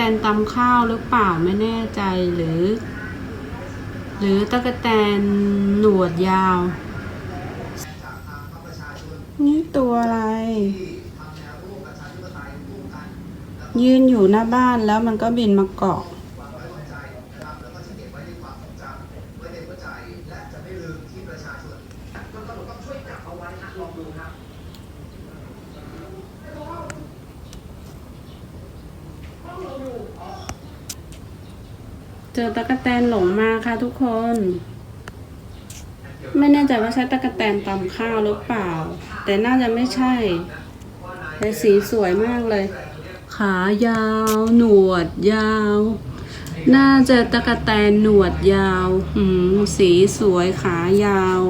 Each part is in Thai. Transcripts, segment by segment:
ตนตำข้าวหรือเปล่าไม่แน่ใจหรือ หรือตะกแตนหนวดยาว นี่ตัวอะไร ยืนอยู่หน้าบ้านแล้วมันก็บินมาเกาะ เจอตะกะแตนหลงมาค่ะทุกคน ไม่แน่ใจว่าใช่ตะกะแตนตำข้าวหรือเปล่า แต่น่าจะไม่ใช่ แต่สีสวยมากเลย ขายาว หนวดยาว น่าจะตะกะแตนหนวดยาวอืมสีสวยขายาว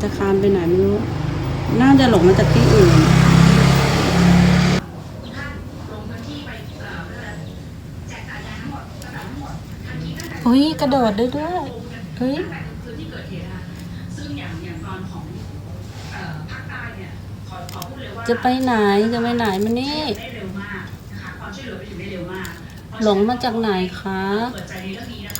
จะคานไปไหนไม่รู้ น่าจะหลงมาจากที่อื่น เฮ้ยกระโดดได้ด้วยเฮ้ยพื้นที่เกิดเหตุนะคะซึ่งอย่างอย่างตอนของเอ่อภาคใต้เนี่ยขอขอพูดเลยว่าจะไปไหนจะไปไหนมานี่ ได้เร็วมากนะคะความช่วยเหลือไปถึงได้เร็วมากเพระหลงมาจากไหนคะ เปิดใจในเรื่องนี้นะคะ